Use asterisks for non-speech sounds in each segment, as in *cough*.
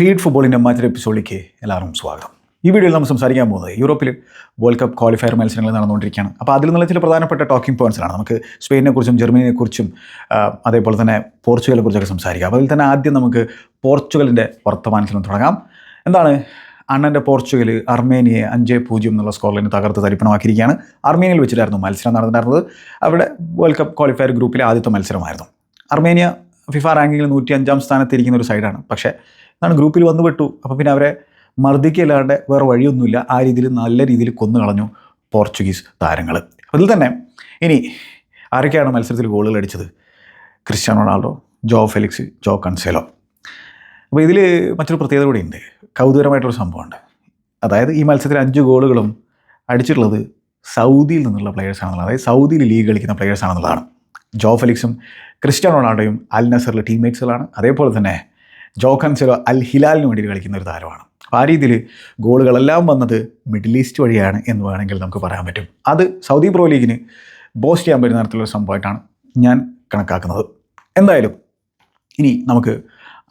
Feed ഫുട്ബോളിന്റെ മറ്റൊരു എപ്പിസോഡിലേക്ക് എല്ലാവർക്കും സ്വാഗതം. ഈ വീഡിയോയിൽ നമ്മൾ സംസാരിക്കാൻ പോകുന്നത് യൂറോപ്പിൽ വേൾഡ് കപ്പ് ക്വാളിഫയർ മത്സരങ്ങൾ നടന്നുകൊണ്ടിരിക്കുകയാണ്. അപ്പോൾ അതിൽ നിന്നുള്ള ചില പ്രധാനപ്പെട്ട ടോക്കിംഗ് പോയിന്റ്സിലാണ് നമുക്ക് സ്പെയിനെ കുറിച്ചും ജർമ്മനിയെ കുറിച്ചും അതേപോലെ തന്നെ പോർച്ചുഗലിനെ കുറിച്ചൊക്കെ സംസാരിക്കാം. അതിൽ തന്നെ ആദ്യം നമുക്ക് പോർച്ചുഗലിന്റെ വർത്തമാനത്തിൽ നിന്ന് തുടങ്ങാം. എന്താണ്? അണ്ണന്റെ പോർച്ചുഗൽ അർമേനിയെ അഞ്ച് പൂജ്യം എന്നുള്ള സ്കോറിന് തകർത്ത് തരിപ്പണമാക്കിയിരിക്കുകയാണ്. അർമേനിയയിൽ വെച്ചിട്ടായിരുന്നു മത്സരം നടന്നിട്ടുണ്ടായിരുന്നത്. അവിടെ വേൾഡ് കപ്പ് ക്വാളിഫയർ ഗ്രൂപ്പിലെ ആദ്യത്തെ മത്സരമായിരുന്നു. അർമേനിയ ഫിഫ റാങ്കിങ്ങിൽ നൂറ്റി അഞ്ചാം സ്ഥാനത്ത് ഇരിക്കുന്ന ഒരു സൈഡാണ് പക്ഷേ എന്നാണ് ഗ്രൂപ്പിൽ വന്നു പെട്ടു. അപ്പോൾ പിന്നെ അവരെ മർദ്ദിക്കല്ലാണ്ട് വേറെ വഴിയൊന്നുമില്ല. ആ രീതിയിൽ നല്ല രീതിയിൽ കൊന്നു കളഞ്ഞു പോർച്ചുഗീസ് താരങ്ങൾ അതിൽ തന്നെ ഇനി ആരൊക്കെയാണ് മത്സരത്തിൽ ഗോളുകൾ അടിച്ചത്? Cristiano Ronaldo Joao Felix Joao Cancelo അപ്പോൾ ഇതിൽ മറ്റൊരു പ്രത്യേകത കൂടി ഉണ്ട് കൗതുകരമായിട്ടൊരു സംഭവമുണ്ട്. അതായത് ഈ മത്സരത്തിൽ അഞ്ച് ഗോളുകളും അടിച്ചിട്ടുള്ളത് സൗദിയിൽ നിന്നുള്ള പ്ലെയേഴ്സ് ആണെന്നുള്ളത് അതായത് സൗദിയിൽ ലീഗ് കളിക്കുന്ന പ്ലെയേഴ്സ് ആണെന്നുള്ളതാണ്. ജോ ഫെലിക്സും ക്രിസ്ത്യാനോ റൊണാൾഡോയും അൽ നസറിലെ ടീംമേറ്റ്സുകളാണ് അതേപോലെ തന്നെ ജോ കൻസലോ അൽ ഹിലാലിന് വേണ്ടി കളിക്കുന്ന ഒരു താരമാണ്. അപ്പോൾ ആ രീതിയിൽ ഗോളുകളെല്ലാം വന്നത് മിഡിൽ ഈസ്റ്റ് വഴിയാണ് എന്ന് വേണമെങ്കിൽ നമുക്ക് പറയാൻ പറ്റും. അത് സൗദി പ്രോ ലീഗിന് ബോസ്റ്റ് ചെയ്യാൻ പറ്റുന്ന തരത്തിലുള്ള സംഭവമായിട്ടാണ് ഞാൻ കണക്കാക്കുന്നത്. എന്തായാലും ഇനി നമുക്ക്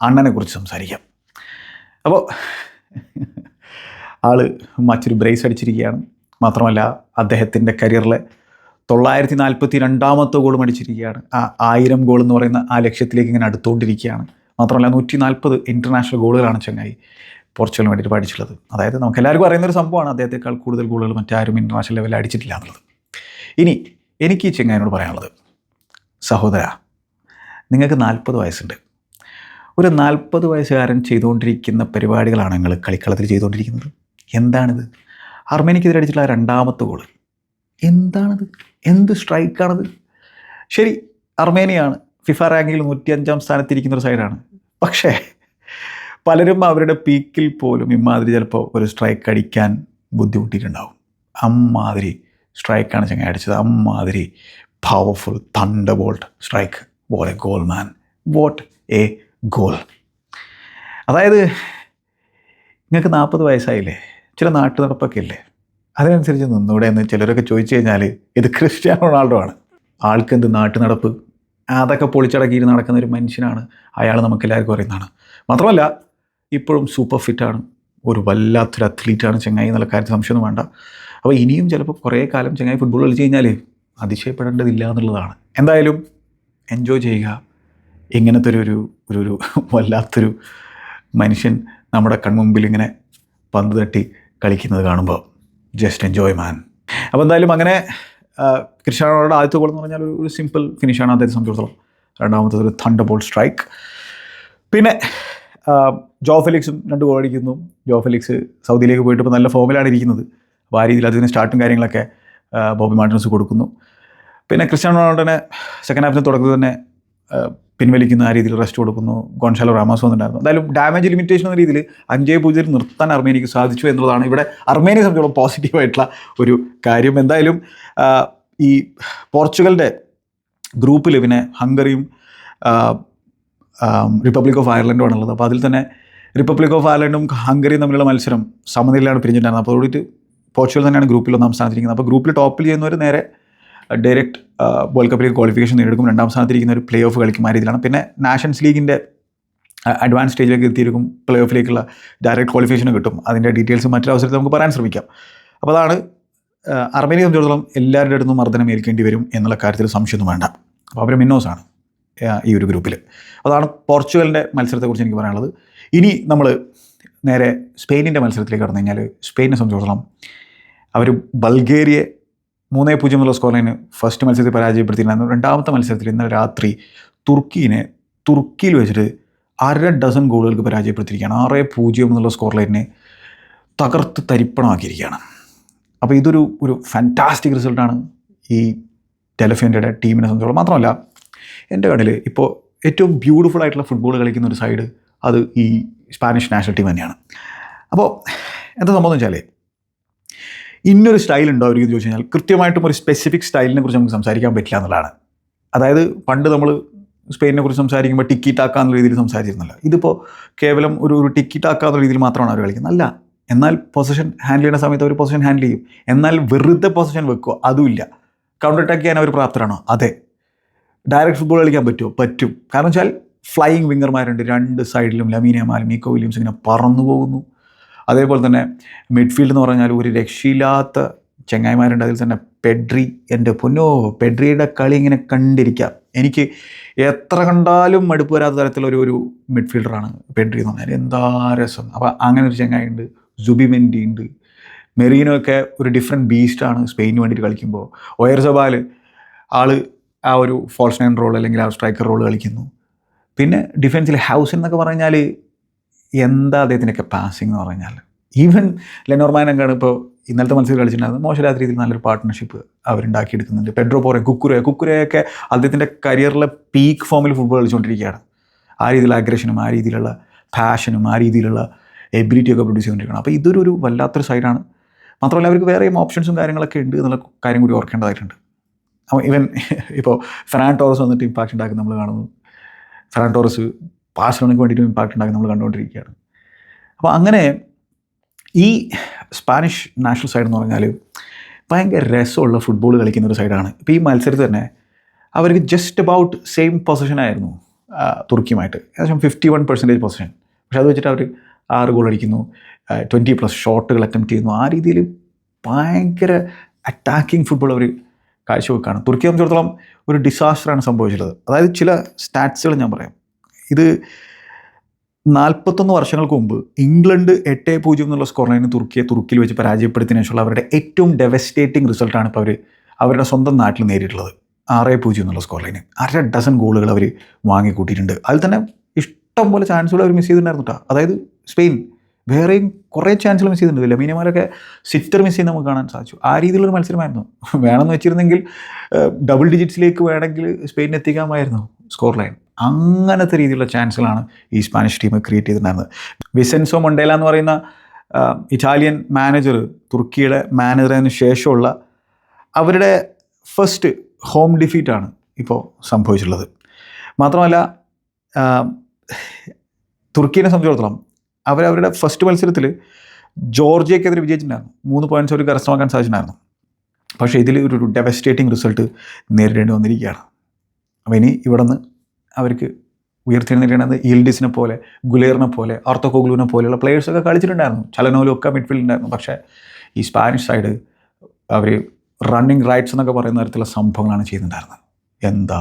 അണ്ണനെക്കുറിച്ച് സംസാരിക്കാം. അപ്പോൾ ആൾ മറ്റൊരു ബ്രേസ് അടിച്ചിരിക്കുകയാണ്. മാത്രമല്ല അദ്ദേഹത്തിന്റെ കരിയറിലെ തൊള്ളായിരത്തി നാൽപ്പത്തി രണ്ടാമത്തെ ഗോളും അടിച്ചിരിക്കുകയാണ്. ആ ആയിരം ഗോൾ എന്ന് പറയുന്ന ആ ലക്ഷ്യത്തിലേക്ക് ഇങ്ങനെ അടുത്തുകൊണ്ടിരിക്കുകയാണ്. മാത്രമല്ല നൂറ്റി നാൽപ്പത് ഇന്റർനാഷണൽ ഗോളുകളാണ് ചെങ്ങായി പോർച്ചുഗലിന് വേണ്ടിയിട്ട് പഠിച്ചിട്ടുള്ളത്. അതായത് നമുക്ക് എല്ലാവർക്കും അറിയുന്ന ഒരു സംഭവമാണ് അദ്ദേഹത്തെക്കാൾ കൂടുതൽ ഗോളുകൾ മറ്റാരും ഇന്റർനാഷണൽ ലെവലിൽ അടിച്ചിട്ടില്ല എന്നുള്ളത്. ഇനി എനിക്ക് ഈ ചെങ്ങായിനോട് പറയാനുള്ളത്. സഹോദര നിങ്ങൾക്ക് നാൽപ്പത് വയസ്സുണ്ട്. ഒരു നാൽപ്പത് വയസ്സുകാരൻ ചെയ്തുകൊണ്ടിരിക്കുന്ന പരിപാടികളാണ് നിങ്ങൾ കളിക്കളത്തിൽ ചെയ്തുകൊണ്ടിരിക്കുന്നത്. എന്താണിത്? അർമേനിക്കെതിരെ അടിച്ചിട്ടുള്ള രണ്ടാമത്തെ ഗോൾ എന്താണത്? എന്ത് സ്ട്രൈക്കാണത് ശരി അർമേനിയാണ്. ഫിഫ റാങ്കിങ്ങിൽ നൂറ്റിയഞ്ചാം സ്ഥാനത്തിരിക്കുന്ന ഒരു സൈഡാണ് പക്ഷേ പലരും അവരുടെ പീക്കിൽ പോലും ഇമാതിരി ചിലപ്പോൾ ഒരു സ്ട്രൈക്ക് അടിക്കാൻ ബുദ്ധിമുട്ടിയിട്ടുണ്ടാവും. അമ്മാതിരി സ്ട്രൈക്കാണ് ചങ്ങ അടിച്ചത്. അമ്മാതിരി powerful thunderbolt strike what a goal man what a goal അതായത് നിങ്ങൾക്ക് നാൽപ്പത് വയസ്സായില്ലേ? ചില നാട്ടു നടപ്പൊക്കെ ഇല്ലേ അതിനനുസരിച്ച് നിന്നൂടെ എന്ന് ചിലരൊക്കെ ചോദിച്ചു കഴിഞ്ഞാൽ ഇത് ക്രിസ്ത്യാനോ റൊണാൾഡോ ആണ്. ആൾക്കെന്ത് നാട്ടു നടപ്പ് അതൊക്കെ പൊളിച്ചടക്കിയിരുന്ന് നടക്കുന്ന ഒരു മനുഷ്യനാണ് അയാൾ നമുക്ക് എല്ലാവർക്കും അറിയുന്നതാണ്. മാത്രമല്ല ഇപ്പോഴും സൂപ്പർ ഫിറ്റാണ് ഒരു വല്ലാത്തൊരു അത്ലീറ്റാണ് ചെങ്ങായി എന്നുള്ള കാര്യത്തിൽ സംശയമൊന്നും വേണ്ട. അപ്പോൾ ഇനിയും ചിലപ്പോൾ കുറേ കാലം ചെങ്ങായി ഫുട്ബോൾ കളിച്ച് കഴിഞ്ഞാൽ അതിശയപ്പെടേണ്ടതില്ല എന്നുള്ളതാണ്. എന്തായാലും എൻജോയ് ചെയ്യുക. ഇങ്ങനത്തെ ഒരു ഒരു ഒരു ഒരു *laughs* വല്ലാത്തൊരു മനുഷ്യൻ നമ്മുടെ കൺമുമ്പിൽ ഇങ്ങനെ പന്ത് തട്ടി കളിക്കുന്നത് കാണുമ്പോൾ ജസ്റ്റ് എൻജോയ് മാൻ അപ്പോൾ എന്തായാലും അങ്ങനെ ക്രിസ്ത്യാനോയുടെ ആദ്യത്തെ ഗോൾ എന്ന് പറഞ്ഞാൽ ഒരു- സിമ്പിൾ ഫിനിഷാണ് അദ്ദേഹത്തെ സംബന്ധിച്ചിടത്തോളം രണ്ടാമത്തത് ഒരു തണ്ട ബോൾ സ്ട്രൈക്ക് പിന്നെ ജോ ഫെലിക്സും രണ്ട് ഗോൾ അടിക്കുന്നു. ജോ ഫെലിക്സ് സൗദിയിലേക്ക് പോയിട്ട് ഇപ്പോൾ നല്ല ഫോമിലാണ് ഇരിക്കുന്നത്. അപ്പോൾ ആ രീതിയിൽ അതിന് സ്റ്റാർട്ടും കാര്യങ്ങളൊക്കെ ബോബി മാർട്ടിൻസ് കൊടുക്കുന്നു. പിന്നെ ക്രിസ്ത്യാനോ റൊണാൾഡോനെ സെക്കൻഡ് ഹാഫിന് തുടക്കത്തിൽ തന്നെ പിൻവലിക്കുന്ന ആ രീതിയിൽ റെസ്റ്റ് കൊടുക്കുന്നു. ഗോൺഷാലോ റാമാസോ എന്നുണ്ടായിരുന്നു എന്തായാലും ഡാമേജ് ലിമിറ്റേഷൻ എന്ന രീതിയിൽ അഞ്ചേ പൂജ്യം നിർത്താൻ അർമേനിക്ക് സാധിച്ചു എന്നുള്ളതാണ് ഇവിടെ അർമേനിയെ സംബന്ധിച്ചോളം പോസിറ്റീവായിട്ടുള്ള ഒരു കാര്യം. എന്തായാലും ഈ പോർച്ചുഗലിന്റെ ഗ്രൂപ്പിൽ പിന്നെ ഹംഗറിയും റിപ്പബ്ലിക് ഓഫ് അയർലൻഡും ആണുള്ളത്. അപ്പോൾ അതിൽ തന്നെ റിപ്പബ്ലിക് ഓഫ് അയർലൻഡും ഹംഗറിയും തമ്മിലുള്ള മത്സരം സമനിലയിലാണ് പിരിഞ്ഞിട്ടുണ്ടായിരുന്നത്. അപ്പോൾ അതോടിയിട്ട് പോർച്ചുഗൽ തന്നെയാണ് ഗ്രൂപ്പിൽ ഒന്നാം സ്ഥാനത്തിരിക്കുന്നത്. അപ്പോൾ ഗ്രൂപ്പിൽ ടോപ്പിൽ ചെയ്യുന്നവർ നേരെ ഡയറക്റ്റ് വേൾഡ് കപ്പിലേക്ക് ക്വാളിഫിക്കേഷൻ നേടിയെടുക്കും. രണ്ടാം സ്ഥാനത്തിരിക്കുന്ന ഒരു പ്ലേ ഓഫ് കളിക്കും രീതിയിലാണ് പിന്നെ നാഷൻസ് ലീഗിന്റെ അഡ്വാൻസ് സ്റ്റേജിലേക്ക് എത്തിയിരിക്കും. പ്ലേ ഓഫിലേക്കുള്ള ഡയറക്റ്റ് ക്വാളിഫിക്കേഷൻ കിട്ടും. അതിന്റെ ഡീറ്റെയിൽസ് മറ്റൊരു അവസരത്തിൽ നമുക്ക് പറയാൻ ശ്രമിക്കാം. അപ്പോൾ അതാണ് അർമേനിയെ സംബന്ധിച്ചിടത്തോളം എല്ലാവരുടെ അടുത്തും മർദ്ദനം ഏൽക്കേണ്ടി വരും എന്നുള്ള കാര്യത്തിൽ സംശയമൊന്നും വേണ്ട. അപ്പോൾ അവർ മിന്നോസാണ് ഈ ഒരു ഗ്രൂപ്പിൽ അതാണ് പോർച്ചുഗലിന്റെ മത്സരത്തെക്കുറിച്ച് എനിക്ക് പറയാനുള്ളത്. ഇനി നമ്മൾ നേരെ സ്പെയിനിന്റെ മത്സരത്തിലേക്ക് കടന്നു കഴിഞ്ഞാൽ സ്പെയിനെ സംബന്ധിച്ചിടത്തോളം അവർ ബൾഗേറിയെ മൂന്നേ എന്നുള്ള സ്കോർ ലൈന് ഫസ്റ്റ് മത്സരത്തിൽ പരാജയപ്പെടുത്തിയിട്ടുണ്ടായിരുന്നു രണ്ടാമത്തെ മത്സരത്തിൽ ഇന്നലെ രാത്രി തുർക്കീനെ തുർക്കിയിൽ വെച്ചിട്ട് അര ഡസൻ ഗോളുകൾക്ക് പരാജയപ്പെടുത്തിയിരിക്കുകയാണ്. ആറ് പൂജ്യം എന്നുള്ള സ്കോർ ലൈനിനെ തകർത്ത് തരിപ്പണമാക്കിയിരിക്കുകയാണ്. അപ്പോൾ ഇതൊരു ഒരു ഫാന്റാസ്റ്റിക് റിസൾട്ടാണ് ഈ ടെലഫിന്റെ ടീമിനെ സംബന്ധിച്ചോളം. മാത്രമല്ല എന്റെ കടയിൽ ഇപ്പോൾ ഏറ്റവും ബ്യൂട്ടിഫുൾ ആയിട്ടുള്ള ഫുട്ബോൾ കളിക്കുന്ന ഒരു സൈഡ് അത് ഈ സ്പാനിഷ് നാഷണൽ ടീം തന്നെയാണ്. അപ്പോൾ എന്താ സംഭവം എന്ന് വെച്ചാൽ ഇന്നൊരു സ്റ്റൈൽ ഉണ്ടോ അവർക്ക് ചോദിച്ചു കഴിഞ്ഞാൽ? കൃത്യമായിട്ടും ഒരു സ്പെസിഫിക് സ്റ്റൈലിനെ കുറിച്ച് നമുക്ക് സംസാരിക്കാൻ പറ്റില്ല എന്നുള്ളതാണ്. അതായത് പണ്ട് നമ്മൾ സ്പെയിനെ കുറിച്ച് സംസാരിക്കുമ്പോൾ ടിക്കി ടാക്ക എന്ന രീതിയിൽ സംസാരിച്ചിരുന്നില്ല. ഇതിപ്പോൾ കേവലം ഒരു ഒരു ടിക്കി ടാക്ക എന്ന രീതിയിൽ മാത്രമാണ് അവർ കളിക്കുന്നത്. അല്ല എന്നാൽ പൊസിഷൻ ഹാൻഡിൽ ചെയ്യുന്ന സമയത്ത് അവർ പൊസിഷൻ ഹാൻഡിൽ ചെയ്യും. എന്നാൽ വെറുതെ പൊസിഷൻ വെക്കുക അതുമില്ല. കൗണ്ടർ അറ്റാക്ക് ചെയ്യാൻ അവർ പ്രാപ്തരാണോ? അതെ. ഡയറക്റ്റ് ഫുട്ബോൾ കളിക്കാൻ പറ്റുമോ പറ്റും. കാരണം വെച്ചാൽ ഫ്ലൈയിങ് വിങ്ങർമാരുണ്ട് രണ്ട് സൈഡിലും ലമീനിയമാലും മീക്കോ വില്യംസ് ഇങ്ങനെ പറന്നു പോകുന്നു. അതേപോലെ തന്നെ മിഡ്ഫീൽഡ് എന്ന് പറഞ്ഞാൽ ഒരു രക്ഷയില്ലാത്ത ചെങ്ങായിമാരുണ്ട്. അതിൽ തന്നെ പെഡ്രി എന്റെ പൊന്നോ പെഡ്രിയുടെ കളി ഇങ്ങനെ കണ്ടിരിക്കാം. എനിക്ക് എത്ര കണ്ടാലും മടുപ്പ് വരാത്ത തരത്തിലൊരു ഒരു മിഡ്ഫീൽഡറാണ് പെഡ്രി എന്ന് പറഞ്ഞാൽ. എന്താ രസം. അപ്പോൾ അങ്ങനെ ഒരു ചെങ്ങായി ഉണ്ട് ജുബിമെൻഡി ഉണ്ട്. മെറീനോ ഒക്കെ ഒരു ഡിഫറെന്റ് ബീസ്റ്റാണ് സ്പെയിന് വേണ്ടിയിട്ട് കളിക്കുമ്പോൾ. ഒയർ സബാൽ ആൾ ആ ഒരു ഫോൾസ് നൈൻ റോൾ അല്ലെങ്കിൽ ആ സ്ട്രൈക്കർ റോൾ കളിക്കുന്നു. പിന്നെ ഡിഫൻസിൽ ഹൗസ് എന്നൊക്കെ പറഞ്ഞാൽ എന്താ അദ്ദേഹത്തിന്റെയൊക്കെ പാസിംഗ് എന്ന് പറഞ്ഞാൽ? ഈവൻ ലെനോർമാനൊക്കെയാണ് ഇപ്പോൾ ഇന്നലത്തെ മത്സരം കളിച്ചിട്ടുണ്ടായിരുന്നത്. മോശരാത്രി രീതിയിൽ നല്ലൊരു പാർട്ട്ണർഷിപ്പ് അവരുണ്ടാക്കിയെടുക്കുന്നുണ്ട്. പെഡ്രോ പോറെ കുക്കുരെ കുക്കുരയൊക്കെ അദ്ദേഹത്തിന്റെ കരിയറിലെ പീക്ക് ഫോമിൽ ഫുട്ബോൾ കളിച്ചുകൊണ്ടിരിക്കുകയാണ്. ആ രീതിയിലുള്ള അഗ്രഷനും ആ രീതിയിലുള്ള പാഷനും ആ രീതിയിലുള്ള എബിലിറ്റിയൊക്കെ പ്രൊഡ്യൂസ് ചെയ്തുകൊണ്ടിരിക്കണം അപ്പോൾ ഇതൊരു ഒരു വല്ലാത്തൊരു സൈഡാണ് മാത്രമല്ല അവർക്ക് വേറെയും ഓപ്ഷൻസും കാര്യങ്ങളൊക്കെ ഉണ്ട് എന്നുള്ള കാര്യം കൂടി ഓർക്കേണ്ടതായിട്ടുണ്ട്. അപ്പോൾ ഇവൻ ഇപ്പോൾ ഫെറാൻ ടോറസ് വന്നിട്ട് ഇമ്പാക്റ്റ് ഉണ്ടാക്കി നമ്മൾ കാണുന്നു. ഫെറാൻ ടോറസ് ബാഴ്സലോണയ്ക്ക് വേണ്ടിയിട്ട് ഇമ്പാക്റ്റ് ഉണ്ടാക്കി നമ്മൾ കണ്ടുകൊണ്ടിരിക്കുകയാണ്. അപ്പോൾ അങ്ങനെ ഈ സ്പാനിഷ് നാഷണൽ സൈഡ് എന്ന് പറഞ്ഞാൽ ഭയങ്കര രസമുള്ള ഫുട്ബോൾ കളിക്കുന്ന ഒരു സൈഡാണ് ഇപ്പോൾ ഈ മത്സരത്തിൽ തന്നെ അവർക്ക് ജസ്റ്റ് അബൌട്ട് സെയിം പൊസിഷനായിരുന്നു തുർക്കിയുമായിട്ട്. ഏകദേശം ഫിഫ്റ്റി വൺ പെർസെന്റേജ് പൊസിഷൻ പക്ഷെ അത് വെച്ചിട്ട് അവർ ആറ് ഗോൾ അടിക്കുന്നു ട്വന്റി പ്ലസ് ഷോട്ടുകൾ അറ്റംപ്റ്റ് ചെയ്യുന്നു. ആ രീതിയിൽ ഭയങ്കര അറ്റാക്കിംഗ് ഫുട്ബോൾ അവർ കാഴ്ചവെക്കുകയാണ് തുർക്കിയെ സംബന്ധിച്ചിടത്തോളം ഒരു ഡിസാസ്റ്ററാണ് സംഭവിച്ചിട്ടുള്ളത്. അതായത് ചില സ്റ്റാറ്റ്സുകൾ ഞാൻ പറയാം. ഇത് നാൽപ്പത്തൊന്ന് വർഷങ്ങൾക്ക് മുമ്പ് ഇംഗ്ലണ്ട് എട്ട് പൂജ്യം എന്നുള്ള സ്കോർ തുർക്കിയെ തുർക്കിയിൽ വെച്ച് പരാജയപ്പെടുത്തിയതിനു ശേഷമുള്ള അവരുടെ ഏറ്റവും ഡെവസ്റ്റേറ്റിംഗ് റിസൾട്ടാണ് ഇപ്പോൾ അവർ അവരുടെ സ്വന്തം നാട്ടിൽ നേരിട്ടുള്ളത്. ആറ് പൂജ്യം എന്നുള്ള സ്കോർ അര ഡസൻ ഗോളുകൾ അവർ വാങ്ങിക്കൂട്ടിയിട്ടുണ്ട്. അതിൽ തന്നെ ഇഷ്ടം പോലെ ചാൻസുകൾ അവർ മിസ് ചെയ്തിട്ടുണ്ടായിരുന്നു കേട്ടോ അതായത് സ്പെയിൻ വേറെയും കുറേ ചാൻസുകൾ മിസ് ചെയ്തിട്ടുണ്ട് ലമീനമാരൊക്കെ സിറ്റർ മിസ് ചെയ്യുന്ന നമുക്ക് കാണാൻ സാധിച്ചു. ആ രീതിയിലുള്ളൊരു മത്സരമായിരുന്നു. വേണമെന്ന് വെച്ചിരുന്നെങ്കിൽ ഡബിൾ ഡിജിറ്റ്സിലേക്ക് വേണമെങ്കിൽ സ്പെയിൻ എത്തിക്കാമായിരുന്നു സ്കോർ ലൈൻ അങ്ങനത്തെ രീതിയിലുള്ള ചാൻസുകളാണ് ഈ സ്പാനിഷ് ടീം ക്രിയേറ്റ് ചെയ്തിട്ടുണ്ടായിരുന്നത്. വിസെൻസോ മൊണ്ടേല എന്ന് പറയുന്ന ഇറ്റാലിയൻ മാനേജർ തുർക്കിയുടെ മാനേജറിന് ശേഷമുള്ള അവരുടെ ഫസ്റ്റ് ഹോം ഡിഫീറ്റാണ് ഇപ്പോൾ സംഭവിച്ചിട്ടുള്ളത്. മാത്രമല്ല തുർക്കീനെ സംബന്ധിച്ചിടത്തോളം അവരവരുടെ ഫസ്റ്റ് മത്സരത്തിൽ ജോർജിയക്കെതിരെ വിജയിച്ചിട്ടുണ്ടായിരുന്നു. മൂന്ന് പോയിന്റ്സ് അവർ കരസ്ഥമാക്കാൻ സാധിച്ചിട്ടുണ്ടായിരുന്നു. പക്ഷേ ഇതിൽ ഒരു ഡെവസ്റ്റേറ്റിംഗ് റിസൾട്ട് നേരിടേണ്ടി വന്നിരിക്കുകയാണ്. അപ്പോൾ ഇനി ഇവിടെ നിന്ന് അവർക്ക് ഉയർത്തിരുന്നിരിക്കുന്നത് ഈൽഡിസിനെ പോലെ ഗുലേറിനെ പോലെ ആർത്തോകോഗ്ലുവിനെ പോലെയുള്ള പ്ലേയേഴ്സൊക്കെ കളിച്ചിട്ടുണ്ടായിരുന്നു. ചലനോലും ഒക്കെ മിഡ്ഫീൽഡ് ഉണ്ടായിരുന്നു പക്ഷേ ഈ സ്പാനിഷ് സൈഡ് അവർ റണ്ണിങ് റൈറ്റ്സ് എന്നൊക്കെ പറയുന്ന തരത്തിലുള്ള സംഭവങ്ങളാണ് ചെയ്യുന്നുണ്ടായിരുന്നത് എന്താ?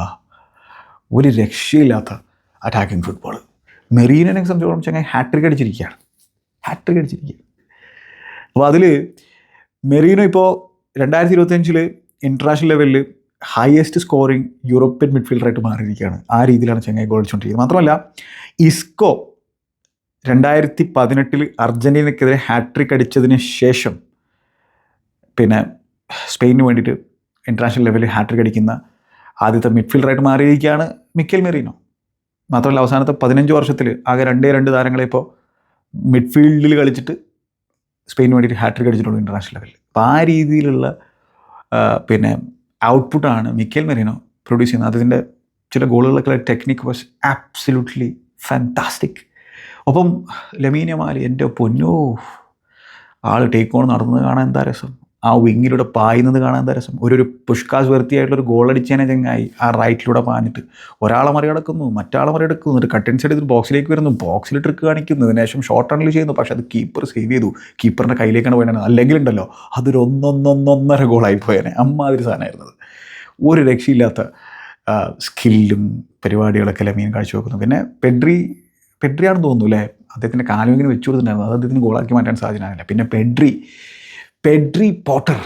ഒരു രക്ഷയില്ലാത്ത അറ്റാക്കിംഗ് ഫുട്ബോൾ മെറീനെ സംബന്ധിച്ചോളം ചങ്ങായി ഹാട്രിക് അടിച്ചിരിക്കുകയാണ്. ഹാട്രിക് അടിച്ചിരിക്കുകയാണ്. അപ്പോൾ അതിൽ മെറീനോ ഇപ്പോൾ രണ്ടായിരത്തി ഇരുപത്തഞ്ചിൽ ഇന്റർനാഷണൽ ലെവലിൽ ഹയസ്റ്റ് സ്കോറിങ് യൂറോപ്യൻ മിഡ്ഫീൽഡറായിട്ട് മാറിയിരിക്കുകയാണ്. ആ രീതിയിലാണ് ചെങ്ങൈ ഗോൾ അടിച്ചുകൊണ്ടിരിക്കുന്നത് മാത്രമല്ല ഇസ്കോ രണ്ടായിരത്തി പതിനെട്ടിൽ അർജന്റീനയ്ക്കെതിരെ ഹാട്രിക് അടിച്ചതിന് ശേഷം പിന്നെ സ്പെയിനിന് വേണ്ടിയിട്ട് ഇന്റർനാഷണൽ ലെവലിൽ ഹാട്രിക് അടിക്കുന്ന ആദ്യത്തെ മിഡ്ഫീൽഡറായിട്ട് മാറിയിരിക്കുകയാണ് മിക്കൽ മെറീനോ. മാത്രമല്ല അവസാനത്തെ പതിനഞ്ച് വർഷത്തിൽ ആകെ രണ്ടേ രണ്ട് താരങ്ങളെ ഇപ്പോൾ മിഡ്ഫീൽഡിൽ കളിച്ചിട്ട് സ്പെയിന് വേണ്ടിയിട്ട് ഹാട്രിക് അടിച്ചിട്ടുള്ളൂ ഇന്റർനാഷണൽ ലെവലിൽ അപ്പോൾ ആ രീതിയിലുള്ള പിന്നെ ഔട്ട്പുട്ടാണ് മിക്കൽ മെറീനോ പ്രൊഡ്യൂസ് ചെയ്യുന്നത്. അതിന്റെ ചില ഗോളുകളൊക്കെ ടെക്നിക്ക് വാസ് ആബ്സല്യൂട്ട്ലി ഫാന്റാസ്റ്റിക് ഒപ്പം ലമീനമാലി എന്റെ പൊന്നോ ആൾ ടേക്ക് ഓൺ നടന്നത് കാണാൻ എന്താ രസം? ആ വിങ്ങിലൂടെ പായുന്നത് കാണാൻ എന്താ രസം? ഒരു ഒരു പുഷ്കാസ് വെറുത്തിയായിട്ടുള്ളൊരു ഗോൾ അടിച്ചേനെ ചങ്ങായി ആ റൈറ്റിലൂടെ പാഞ്ഞിട്ട്. ഒരാളെ മറികടക്കുന്നു മറ്റാളെ മറികടക്കുന്നു ഒരു കട്ടിൻ സൈഡ് ഇത് ബോക്സിലേക്ക് വരുന്നു. ബോക്സിൽ ട്രിക്ക് കാണിക്കുന്നു. അതിനുശേഷം ഷോർട്ട് റണ്ണിൽ ചെയ്യുന്നു. പക്ഷേ അത് കീപ്പർ സേവ് ചെയ്തു. കീപ്പറിന്റെ കയ്യിലേക്കാണ് പോയതാണ് അല്ലെങ്കിൽ ഉണ്ടല്ലോ അതൊരു ഒന്നൊന്നൊന്നൊന്നര ഗോളായി പോയേനെ. അമ്മാതിരി സാധനമായിരുന്നത് ഒരു രക്ഷയില്ലാത്ത സ്കില്ലും പരിപാടികളൊക്കെ ലമീൻ കാഴ്ചവെക്കുന്നു പിന്നെ പെഡ്രി പെഡ്രിയാണെന്ന് തോന്നുന്നു അല്ലേ? അദ്ദേഹത്തിന്റെ കാലം ഇങ്ങനെ വെച്ചു കൊടുത്തിട്ടുണ്ടായിരുന്നു. അത് അദ്ദേഹത്തിന് ഗോളാക്കി മാറ്റാൻ സാധിച്ചില്ല പിന്നെ പെഡ്രി പെഡ്രി പോട്ടർ.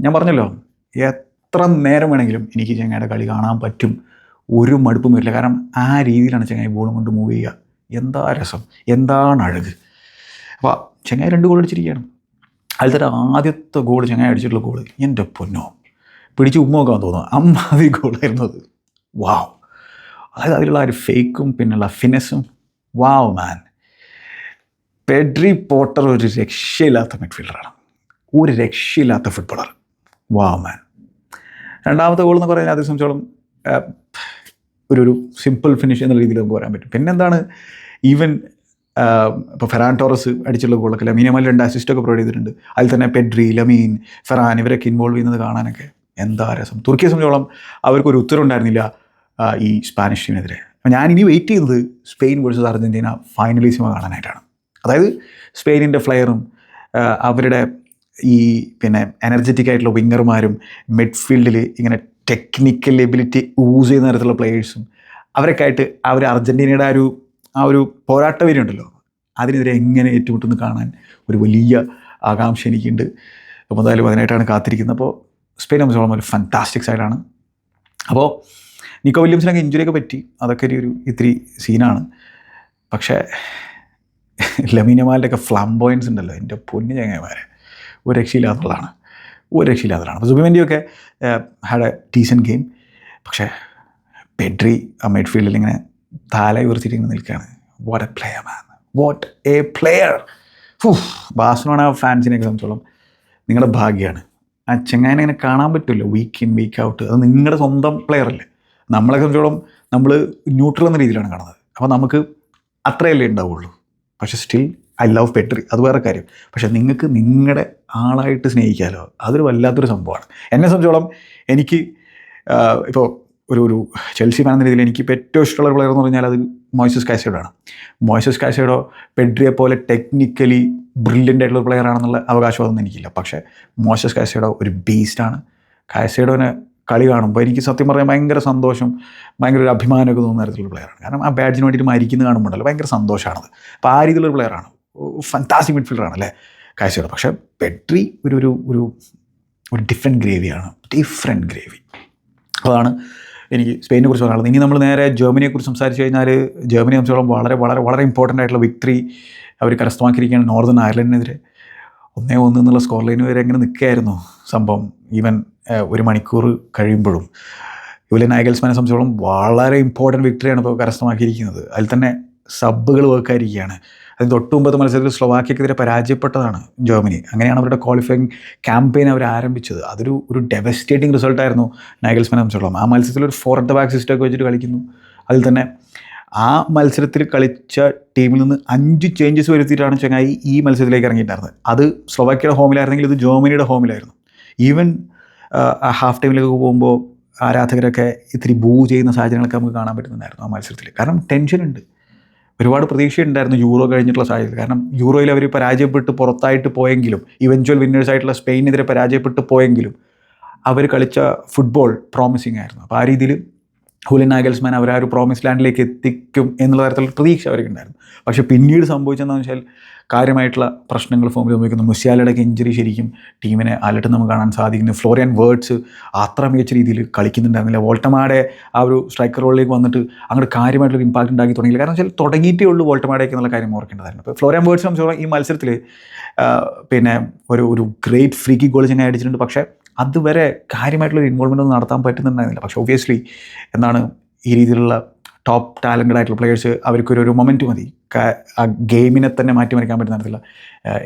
ഞാൻ പറഞ്ഞല്ലോ എത്ര നേരം വേണമെങ്കിലും എനിക്ക് ചങ്ങായിയുടെ കളി കാണാൻ പറ്റും. ഒരു മടുപ്പും വരില്ല കാരണം ആ രീതിയിലാണ് ചങ്ങായി ബോൾ കൊണ്ട് മൂവ് ചെയ്യുക. എന്താ രസം? എന്താണ് അഴക്? അപ്പോൾ ചങ്ങായി രണ്ട് ഗോൾ അടിച്ചിരിക്കുകയാണ്. അതിൽ തന്നെ ആദ്യത്തെ ഗോൾ ചങ്ങായി അടിച്ചിട്ടുള്ള ഗോൾ എന്റെ പൊന്നോ. പിടിച്ച് ഉമ്മ നോക്കാൻ തോന്നുന്നു അമ്മാതി ഗോളായിരുന്നു അത്. വാവ് അതായത് അതിലുള്ള ആ ഒരു ഫേക്കും പിന്നുള്ള ഫിനസും വാവ് മാൻ പെഡ്രി പോട്ടർ ഒരു രക്ഷയില്ലാത്ത മിഡ്ഫീൽഡറാണ് ഒരു രക്ഷയില്ലാത്ത ഫുട്ബോളർ വാമാൻ മാൻ രണ്ടാമത്തെ ഗോൾ എന്ന് പറയുന്നത് അതേ സംബന്ധിച്ചോളം ഒരു ഒരു സിമ്പിൾ ഫിനിഷ് എന്ന രീതിയിൽ നമുക്ക് പറയാൻ പറ്റും. പിന്നെന്താണ് ഈവൻ ഇപ്പോൾ ഫെറാൻ ടോറസ് അടിച്ചുള്ള ഗോളൊക്കെ ലമീൻ അമൽ രണ്ട് അസിസ്റ്റൊക്കെ പ്രൊവൈഡ് ചെയ്തിട്ടുണ്ട്. അതിൽ തന്നെ പെഡ്രി ലമീൻ ഫെറാൻ ഇവരൊക്കെ ഇൻവോൾവ് ചെയ്യുന്നത് കാണാനൊക്കെ എന്താ രസം. തുർക്കിയെ സംബന്ധിച്ചോളം അവർക്കൊരു ഉത്തരവുണ്ടായിരുന്നില്ല ഈ സ്പാനിഷ് ടീമിനെതിരെ. ഞാൻ ഇനി വെയിറ്റ് ചെയ്തത് സ്പെയിൻ വേഴ്സസ് അർജന്റീന ഫൈനലിസിമ കാണാനായിട്ടാണ്. അതായത് സ്പെയിനിന്റെ ഫ്ലെയറും അവരുടെ ഈ പിന്നെ എനർജറ്റിക് ആയിട്ടുള്ള വിങ്ങർമാരും മിഡ്ഫീൽഡിൽ ഇങ്ങനെ ടെക്നിക്കൽ എബിലിറ്റി യൂസ് ചെയ്യുന്ന തരത്തിലുള്ള പ്ലേയേഴ്സും അവരൊക്കെ ആയിട്ട് ആ ഒരു അർജന്റീനയുടെ ആ ഒരു ആ ഒരു പോരാട്ട വരിയുണ്ടല്ലോ അതിനെതിരെ എങ്ങനെ ഏറ്റുമുട്ടുന്നു കാണാൻ ഒരു വലിയ ആകാംക്ഷ എനിക്കുണ്ട്. അപ്പോൾ എന്തായാലും അതിനായിട്ടാണ് കാത്തിരിക്കുന്നത്. അപ്പോൾ സ്പെയിൻ സംബന്ധിച്ചോളം ഒരു ഫാന്റാസ്റ്റിക് സൈഡാണ് അപ്പോൾ നിക്കോ വില്യംസിനൊക്കെ ഇഞ്ചുറിയൊക്കെ പറ്റി. അതൊക്കെ ഒരു ഇത്തിരി സീനാണ് പക്ഷേ ലമീനമാലിന്റെയൊക്കെ ഫ്ലംബോയൻസ് ഉണ്ടല്ലോ. എന്റെ പൊന്നു ചങ്ങന്മാരെ ഒരു രക്ഷയില്ലാത്തതാണ് ഒരു രക്ഷയില്ലാത്തതാണ് അപ്പോൾ സുബിമെന്റെയൊക്കെ ഹാഡ് എ ടീസൻ ഗെയിം പക്ഷേ പെഡ്രി ആ മിഡ്ഫീൽഡിൽ ഇങ്ങനെ താല ഉയർത്തിയിട്ടിങ്ങനെ നിൽക്കുകയാണ്. What a player man what a player Barcelona ഫാൻസിനെയൊക്കെ സംബന്ധിച്ചോളം നിങ്ങളുടെ ഭാഗ്യമാണ് ആ ചെങ്ങാനെ ഇങ്ങനെ കാണാൻ പറ്റുമല്ലോ വീക്ക് ഇൻ വീക്ക് ഔട്ട് അത് നിങ്ങളുടെ സ്വന്തം പ്ലെയർ അല്ലേ? നമ്മളെ സംബന്ധിച്ചോളം നമ്മൾ ന്യൂട്രൽ എന്ന രീതിയിലാണ് കാണുന്നത്. അപ്പോൾ നമുക്ക് അത്രയല്ലേ ഉണ്ടാവുള്ളൂ. പക്ഷേ സ്റ്റിൽ ഐ ലവ് പെട്രി അത് വേറെ കാര്യം. പക്ഷേ നിങ്ങൾക്ക് നിങ്ങളുടെ ആളായിട്ട് സ്നേഹിക്കാമല്ലോ അതൊരു വല്ലാത്തൊരു സംഭവമാണ്. എന്നെ സംബന്ധിച്ചോളം എനിക്ക് ഇപ്പോൾ ഒരു ഒരു ചെൽസി ഫാൻ എന്ന രീതിയിൽ എനിക്ക് ഏറ്റവും ഇഷ്ടമുള്ള പ്ലെയർ എന്ന് പറഞ്ഞാൽ അത് മോയ്സസ് ആണ്. മോയ്സസ് കാസൈഡോ പെഡ്രിയെ പോലെ ടെക്നിക്കലി ബ്രില്യന്റ് ആയിട്ടുള്ള പ്ലെയർ ആണെന്നുള്ള അവകാശമൊന്നും എനിക്കില്ല. പക്ഷേ മോയ്സസ് കാസൈഡോ ഒരു ബീസ്റ്റാണ് കാസൈഡോനെ കളി കാണുമ്പോൾ എനിക്ക് സത്യം പറയാൻ ഭയങ്കര സന്തോഷം ഭയങ്കര ഒരു അഭിമാനമൊക്കെ തോന്നുന്ന തരത്തിലുള്ള പ്ലെയറാണ് കാരണം ആ ബാറ്റിന് വേണ്ടിയിട്ട് മരിക്കുന്നത് കാണുമ്പോഴല്ലോ ഭയങ്കര സന്തോഷമാണത്. അപ്പോൾ ആ രീതിയിലുള്ള പ്ലെയറാണ് ഫാന്റാസിക് മിഡ്ഫീൽഡറാണ് അല്ലേ? കാഴ്ചയുടെ പക്ഷേ പെട്രി ഒരു ഒരു ഒരു ഒരു ഡിഫറെന്റ് ഗ്രേവിയാണ് ഡിഫറെന്റ് ഗ്രേവി അതാണ് എനിക്ക് സ്പെയിനെ കുറിച്ച് പറയാനുള്ളത്. ഇനി നമ്മൾ നേരെ ജർമ്മനിയെക്കുറിച്ച് സംസാരിച്ച് കഴിഞ്ഞാൽ ജർമ്മനിയെ സംബന്ധിച്ചോളം വളരെ വളരെ വളരെ ഇമ്പോർട്ടന്റ് ആയിട്ടുള്ള വിക്ടറി അവർ കരസ്ഥമാക്കിയിരിക്കുകയാണ്. നോർത്തേൺ അയർലൻഡിനെതിരെ ഒന്നേ ഒന്ന് എന്നുള്ള സ്കോർ ലൈൻ വരെ എങ്ങനെ നിൽക്കുകയായിരുന്നു സംഭവം. ഈവൻ ഒരു മണിക്കൂർ കഴിയുമ്പോഴും. യുവലെ നായകൽസ്മാനെ സംബന്ധിച്ചോളം വളരെ ഇമ്പോർട്ടന്റ് വിക്ടറിയാണ് ഇപ്പോൾ കരസ്ഥമാക്കിയിരിക്കുന്നത്. അതിൽ തന്നെ സബ്ബുകൾ വർക്കായിരിക്കുകയാണ് അതിന് തൊട്ടുമുമ്പത്തെ മത്സരത്തിൽ സ്ലോവാക്യക്കെതിരെ പരാജയപ്പെട്ടതാണ് ജർമ്മനി. അങ്ങനെയാണ് അവരുടെ ക്വാളിഫയിങ് ക്യാമ്പയിൻ അവർ ആരംഭിച്ചത്. അതൊരു ഒരു ഡെവസ്റ്റേറ്റിംഗ് റിസൾട്ടായിരുന്നു നാഗൽസ്മാനെ സംബന്ധിച്ചോളം ആ മത്സരത്തിൽ ഒരു ഫോർ അറ്റ് ബാക്ക് സിസ്റ്റമൊക്കെ വെച്ചിട്ട് കളിക്കുന്നു. അതിൽ തന്നെ ആ മത്സരത്തിൽ കളിച്ച ടീമിൽ നിന്ന് അഞ്ച് ചേഞ്ചസ് വരുത്തിയിട്ടാണ് ചങ്ങായി ഈ മത്സരത്തിലേക്ക് ഇറങ്ങിയിട്ടുണ്ടായിരുന്നത്. അത് സ്ലോവാക്യയുടെ ഹോമിലായിരുന്നെങ്കിൽ ഇത് ജർമ്മനിയുടെ ഹോമിലായിരുന്നു ഈവൻ ഹാഫ് ടൈമിലേക്ക് പോകുമ്പോൾ ആരാധകരൊക്കെ ഇത്തിരി ബൂ ചെയ്യുന്ന സാഹചര്യങ്ങളൊക്കെ നമുക്ക് കാണാൻ പറ്റുന്നുണ്ടായിരുന്നു ആ മത്സരത്തിൽ. കാരണം ടെൻഷനുണ്ട് ഒരുപാട് പ്രതീക്ഷയുണ്ടായിരുന്നു യൂറോ കഴിഞ്ഞിട്ടുള്ള സാഹചര്യത്തിൽ. കാരണം യൂറോയിൽ അവർ പരാജയപ്പെട്ട് പുറത്തായിട്ട് പോയെങ്കിലും ഇവൻച്വൽ വിന്നേഴ്സ് ആയിട്ടുള്ള സ്പെയിനെതിരെ പരാജയപ്പെട്ട് പോയെങ്കിലും അവർ കളിച്ച ഫുട്ബോൾ പ്രോമിസിങ് ആയിരുന്നു. അപ്പോൾ ആ രീതിയിൽ ഹുലിൻ നാഗൽസ്മാൻ അവർ ആ ഒരു പ്രോമിസ് ലാൻഡിലേക്ക് എത്തിക്കും എന്നുള്ള തരത്തിലുള്ള പ്രതീക്ഷ അവർക്കുണ്ടായിരുന്നു. പക്ഷേ പിന്നീട് സംഭവിച്ചതെന്ന് വെച്ചാൽ കാര്യമായിട്ടുള്ള പ്രശ്നങ്ങൾ ഫോമിൽ സംഭവിക്കുന്നു മുസ്യാലയുടെ ഇഞ്ചുറി ശരിക്കും ടീമിനെ അലട്ട് നമുക്ക് കാണാൻ സാധിക്കുന്നു. ഫ്ലോറിയൻ വേർഡ്സ് അത്ര മികച്ച രീതിയിൽ കളിക്കുന്നുണ്ടായിരുന്നില്ല. വോൾട്ടമാടെ ആ ഒരു സ്ട്രൈക്കർ റോളിലേക്ക് വന്നിട്ട് അങ്ങോട്ട് കാര്യമായിട്ടൊരു ഇമ്പാക്റ്റ് ഉണ്ടാക്കി തുടങ്ങിയില്ല. കാരണം വെച്ചാൽ തുടങ്ങിയിട്ടേ ഉള്ളൂ വോൾട്ടമാടേക്ക് എന്നുള്ള കാര്യം ഓർക്കേണ്ടതായിരുന്നു. അപ്പോൾ ഫ്ലോറിയൻ വേർഡ്സ് സംബന്ധിച്ചോളം ഈ മത്സരത്തിൽ പിന്നെ ഒരു ഒരു ഗ്രേറ്റ് ഫ്രീക്കി ഗോൾ ചെങ്ങനെ അടിച്ചിട്ടുണ്ട്. പക്ഷേ അതുവരെ കാര്യമായിട്ടുള്ള ഇൻവോൾവ്മെന്റ് ഒന്നും നടത്താൻ പറ്റുന്നുണ്ടായിരുന്നില്ല. പക്ഷേ ഒബ്വിയസ്ലി എന്താണ് ഈ രീതിയിലുള്ള ടോപ്പ് ടാലന്റഡ് ആയിട്ടുള്ള പ്ലെയേഴ്സ് അവർക്കൊരു ഒരു മൊമെന്റ് മതി. ആ ഗെയിമിനെ തന്നെ മാറ്റിമറിക്കാൻ പറ്റുന്ന തരത്തിലുള്ള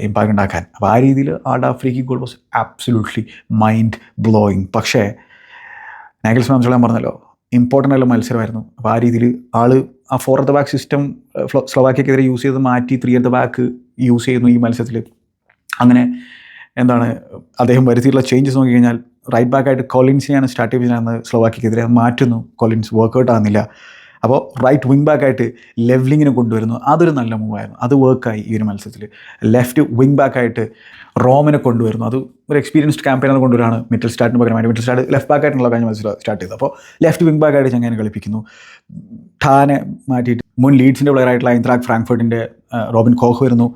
ഇമ്പാക്റ്റ് ഉണ്ടാക്കാൻ. അപ്പോൾ ആ രീതിയിൽ ആളുടെ free kick goal was absolutely mind blowing പക്ഷേ നാഗൽസ് ഞാൻ പറഞ്ഞല്ലോ ഇമ്പോർട്ടന്റ് ആയിട്ടുള്ള മത്സരമായിരുന്നു. അപ്പോൾ ആ രീതിയിൽ ആൾ ആ four at the back system സ്ലോവാക്കിയക്കെതിരെ use ചെയ്ത് മാറ്റി three at the back use ചെയ്യുന്നു ഈ മത്സരത്തിൽ അങ്ങനെ എന്താണ് അദ്ദേഹം വരുത്തിയിട്ടുള്ള ചേഞ്ചസ് നോക്കി കഴിഞ്ഞാൽ റൈറ്റ് ബാക്കായിട്ട് കൊളിൻസിനെയാണ് സ്റ്റാർട്ട് ചെയ്തതെന്ന് സ്ലോവാക്കിക്കെതിരെ മാറ്റുന്നു. കോളിൻസ് വർക്കൗട്ട് ആകുന്നില്ല അപ്പോൾ റൈറ്റ് വിങ് ബാക്കായിട്ട് ലെവ്ലിങ്ങിനെ കൊണ്ടുവരുന്നു. അതൊരു നല്ല മൂവായിരുന്നു അത് വർക്കായി ഈ ഒരു മത്സരത്തിൽ ലെഫ്റ്റ് വിങ് ബാക്കായിട്ട് റോമിനെ കൊണ്ടുവരുന്നു. അത് ഒരു എക്സ്പീരിയൻസ്ഡ് ക്യാമ്പയിനർ കൊണ്ടുവരാണ് മിഡിൽ സ്റ്റാർട്ടിന് പകരമായിട്ട്. മിഡിൽ സ്റ്റാർട്ട് ലെഫ്റ്റ് ബാക്കായിട്ടുള്ള കഴിഞ്ഞ മത്സരം സ്റ്റാർട്ട് ചെയ്തു അപ്പോൾ ലെഫ്റ്റ് വിങ് ബാക്കായിട്ട് ചങ്ങനെ കളിപ്പിക്കുന്നു. ഠാനെ മാറ്റിയിട്ട് മുൻ ലീഡ്സിന്റെ പ്ലെയർ ആയിട്ടുള്ള ഐന്ത്രാക് ഫ്രാങ്ക്ഫർട്ടിന്റെ റോബിൻ കോഹ് വരുന്നു.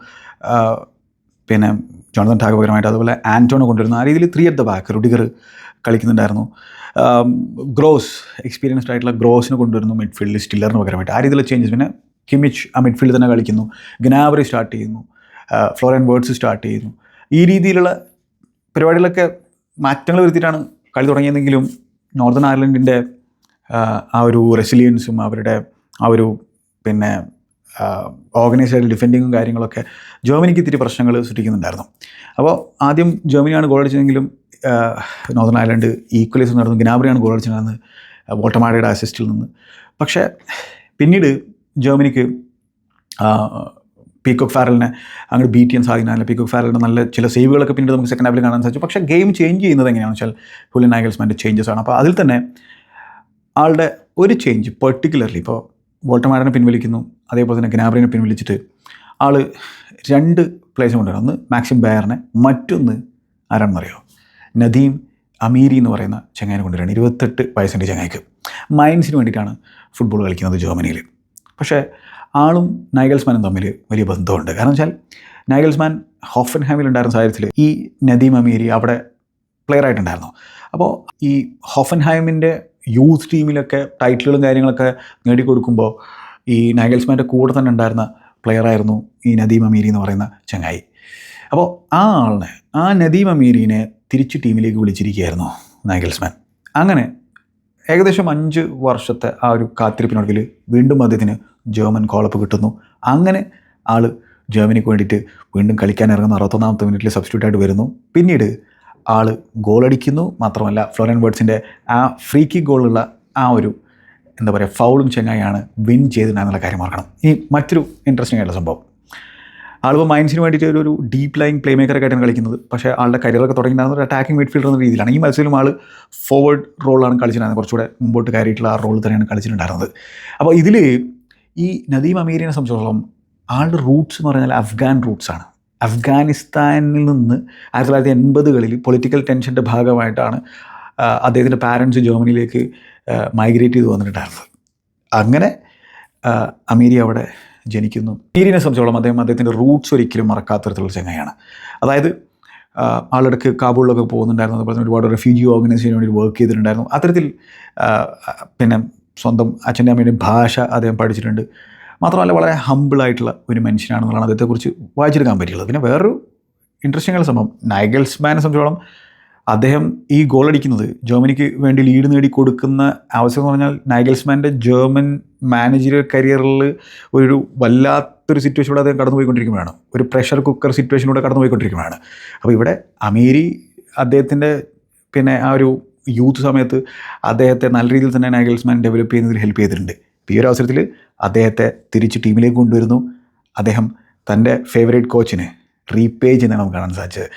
പിന്നെ ജോണതൻ ടാഗ് പകരമായിട്ട് അതുപോലെ ആന്റോണോ കൊണ്ടുവരുന്ന ആ രീതിയിൽ three at the back Rudiger കളിക്കുന്നുണ്ടായിരുന്നു. Gross experienced ആയിട്ടുള്ള ഗ്രോസിന് കൊണ്ടുവരുന്നു മിഡ്ഫീൽഡിൽ സ്റ്റില്ലറിന് പകരമായിട്ട്. ആ രീതിയിലുള്ള ചേഞ്ചസ് പിന്നെ കിമിച്ച് ആ മിഡ്ഫീൽഡിൽ തന്നെ കളിക്കുന്നു. ഗനാവറി സ്റ്റാർട്ട് ചെയ്യുന്നു. ഫ്ലോറൻ വേർഡ്സ് സ്റ്റാർട്ട് ചെയ്യുന്നു. ഈ രീതിയിലുള്ള പരിപാടികളൊക്കെ മാറ്റങ്ങൾ വരുത്തിയിട്ടാണ് കളി തുടങ്ങിയതെങ്കിലും നോർത്തേൺ അയർലൻഡിന്റെ ആ ഒരു റെസിലിയൻസും അവരുടെ ആ ഒരു പിന്നെ ഓർഗനൈസ്ഡ് ഡിഫെൻഡിങ്ങും കാര്യങ്ങളൊക്കെ ജർമ്മനിക്ക് ഇത്തിരി പ്രശ്നങ്ങൾ സൃഷ്ടിക്കുന്നുണ്ടായിരുന്നു. അപ്പോൾ ആദ്യം ജർമ്മനിയാണ് ഗോൾ അടിച്ചതെങ്കിലും നോർത്തേൺ അയർലൻഡ് ഈക്വലൈസ് നടന്നു ഗിനാബ്രിയാണ് ഗോൾ അടിച്ചിട്ടുണ്ടായിരുന്നത് വോട്ടമാടയുടെ അസിസ്റ്റിൽ നിന്ന്. പക്ഷേ പിന്നീട് ജർമ്മനിക്ക് പീക്കോക്ക് ഫാരലിനെ അങ്ങോട്ട് ബീറ്റ് ചെയ്യാൻ സാധിക്കുന്നില്ല. പീക്കോക്ക് ഫാരലിന്റെ നല്ല ചില സേവുകളൊക്കെ പിന്നീട് നമുക്ക് സെക്കൻഡ് ഹാഫിൽ കാണാൻ സാധിച്ചു. പക്ഷേ ഗെയിം ചേഞ്ച് ചെയ്യുന്നത് എങ്ങനെയാണെന്ന് വെച്ചാൽ ഹുലിൻ നാഗൽസ്മാന്റെ ചേഞ്ചസ് ആണ്. അപ്പോൾ അതിൽ തന്നെ ആളുടെ ഒരു ചേഞ്ച് പെർട്ടിക്കുലർലി ഇപ്പോൾ വോൾട്ടമാരനെ പിൻവലിക്കുന്നു. അതേപോലെ തന്നെ ഗ്നാബ്രിനെ പിൻവലിച്ചിട്ട് ആൾ രണ്ട് പ്ലേസും കൊണ്ടുവരണം. ഒന്ന് മാക്സിം ബയറിനെ മറ്റൊന്ന് ആരാണെന്നറിയോ നദീം അമീരി എന്ന് പറയുന്ന ചങ്ങായിനെ കൊണ്ടുവരാണ്. ഇരുപത്തെട്ട് വയസ്സിന്റെ ചങ്ങായിക്ക്. മൈൻസിന് വേണ്ടിയിട്ടാണ് ഫുട്ബോൾ കളിക്കുന്നത് ജർമ്മനിയിൽ. പക്ഷേ ആളും നൈഗൽസ്മാനും തമ്മിൽ വലിയ ബന്ധമുണ്ട്. കാരണം വെച്ചാൽ നൈഗൽസ്മാൻ ഹോഫൻഹാമിൽ ഉണ്ടായിരുന്ന സാഹചര്യത്തിൽ ഈ നദീം അമീരി അവിടെ പ്ലെയർ ആയിട്ടുണ്ടായിരുന്നു. അപ്പോൾ ഈ ഹോഫൻഹൈമിന്റെ യൂത്ത് ടീമിലൊക്കെ ടൈറ്റിലുകളും കാര്യങ്ങളൊക്കെ നേടിക്കൊടുക്കുമ്പോൾ ഈ നൈഗൽസ്മാന്റെ കൂടെ തന്നെ ഉണ്ടായിരുന്ന പ്ലെയർ ആയിരുന്നു ഈ നദീം അമീരി എന്ന് പറയുന്ന ചങ്ങായി. അപ്പോൾ ആ ആളിനെ ആ നദീം അമീരിനെ തിരിച്ച് ടീമിലേക്ക് വിളിച്ചിരിക്കുകയായിരുന്നു നൈഗൽസ്മാൻ. അങ്ങനെ ഏകദേശം അഞ്ച് വർഷത്തെ ആ ഒരു കാത്തിരിപ്പിനൊടുവിൽ വീണ്ടും അദ്ദേഹത്തിന് ജർമ്മൻ കോളപ്പ് കിട്ടുന്നു. അങ്ങനെ ആൾ ജർമ്മനിക്ക് വേണ്ടിയിട്ട് വീണ്ടും കളിക്കാൻ ഇറങ്ങുന്ന അറുപത്തൊന്നാമത്തെ മിനിറ്റിൽ സബ്സ്റ്റിറ്റ്യൂട്ട് ആയിട്ട് വരുന്നു. പിന്നീട് ആൾ ഗോളടിക്കുന്നു മാത്രമല്ല ഫ്ലോറൻ വേർഡ്സിന്റെ ആ ഫ്രീ കിക്ക് ഗോളുള്ള ആ ഒരു എന്താ പറയുക ഫൗളും ചെങ്ങായാണ് വിൻ ചെയ്തിട്ടുണ്ടെന്നുള്ള കാര്യം ഓർക്കണം. ഇനി മറ്റൊരു ഇൻട്രസ്റ്റിംഗ് ആയിട്ടുള്ള സംഭവം. ആളിപ്പോൾ മൈൻസിന് വേണ്ടിയിട്ട് ഒരു ഒരു ഡീപ്പ് ലൈൻ പ്ലേ മേക്കറൊക്കെ ആയിട്ടാണ് കളിക്കുന്നത്. പക്ഷേ ആളുടെ കരിയറൊക്കെ തുടങ്ങിയിട്ടുണ്ടാകുന്ന ഒരു അറ്റാക്കിംഗ് മിഡ്ഫീൽഡർ എന്ന രീതിയിലാണ്. ഈ മത്സരത്തിലും ആൾ ഫോർവേഡ് റോളാണ് കളിച്ചിട്ടുണ്ടായിരുന്നത്. കുറച്ചുകൂടെ മുമ്പോട്ട് കയറിയിട്ടുള്ള ആ റോൾ തന്നെയാണ് കളിച്ചിട്ടുണ്ടായിരുന്നത്. അപ്പോൾ ഇതിൽ ഈ നദീം അമീരിനെ സംബന്ധിച്ചിടത്തോളം ആളുടെ റൂട്ട്സ് എന്ന് പറഞ്ഞാൽ അഫ്ഗാൻ റൂട്ട്സാണ് അഫ്ഗാനിസ്ഥാനിൽ നിന്ന് ആയിരത്തി തൊള്ളായിരത്തി എൺപതുകളിൽ പൊളിറ്റിക്കൽ ടെൻഷന്റെ ഭാഗമായിട്ടാണ് അദ്ദേഹത്തിന്റെ പാരൻസ് ജർമ്മനിയിലേക്ക് മൈഗ്രേറ്റ് ചെയ്ത് വന്നിട്ടുണ്ടായിരുന്നത്. അങ്ങനെ അമീരി അവിടെ ജനിക്കുന്നു. അമീരിനെ സംബന്ധിച്ചോളം അദ്ദേഹം അദ്ദേഹത്തിന്റെ റൂട്ട്സ് ഒരിക്കലും മറക്കാത്ത തരത്തിലുള്ള ചങ്ങയാണ് അതായത് ആളിടക്ക് കാബൂളിലൊക്കെ പോകുന്നുണ്ടായിരുന്നു. അതുപോലെ തന്നെ ഒരുപാട് റെഫ്യൂജി ഓർഗനൈസേഷന് വേണ്ടി വർക്ക് ചെയ്തിട്ടുണ്ടായിരുന്നു. അത്തരത്തിൽ പിന്നെ സ്വന്തം അച്ഛന്റെ അമ്മയുടെയും ഭാഷ അദ്ദേഹം പഠിച്ചിട്ടുണ്ട്. മാത്രമല്ല വളരെ ഹമ്പിളായിട്ടുള്ള ഒരു മനുഷ്യനാണെന്നുള്ളതാണ് അദ്ദേഹത്തെക്കുറിച്ച് വായിച്ചെടുക്കാൻ പറ്റിയുള്ളത് പിന്നെ വേറൊരു ഇൻട്രസ്റ്റിംഗ് ആയ സംഭവം നൈഗൽസ്മാനെ സംബന്ധിച്ചോളം അദ്ദേഹം ഈ ഗോൾ അടിക്കുന്നത് ജർമ്മനിക്ക് വേണ്ടി ലീഡ് നേടി കൊടുക്കുന്ന അവസരം എന്ന് പറഞ്ഞാൽ നൈഗൽസ്മാന്റെ ജർമ്മൻ മാനേജർ കരിയറിൽ ഒരു വല്ലാത്തൊരു സിറ്റുവേഷനിലൂടെ അദ്ദേഹം കടന്നുപോയിക്കൊണ്ടിരിക്കുകയാണ് ഒരു പ്രഷർ കുക്കർ സിറ്റുവേഷനിലൂടെ കടന്നുപോയിക്കൊണ്ടിരിക്കുകയാണ് അപ്പോൾ ഇവിടെ അമേരി അദ്ദേഹത്തിന്റെ പിന്നെ ആ ഒരു യൂത്ത് സമയത്ത് അദ്ദേഹത്തെ നല്ല രീതിയിൽ തന്നെ നൈഗൽസ്മാൻ ഡെവലപ്പ് ചെയ്യുന്നതിൽ ഹെൽപ്പ് ചെയ്തിട്ടുണ്ട്. ഈ ഒരു അവസരത്തിൽ അദ്ദേഹത്തെ തിരിച്ച് ടീമിലേക്ക് കൊണ്ടുവരുന്നു. അദ്ദേഹം തന്റെ ഫേവറേറ്റ് കോച്ചിന് റീപേ എന്നാണ് നമുക്ക് കാണാൻ സാധിച്ചത്.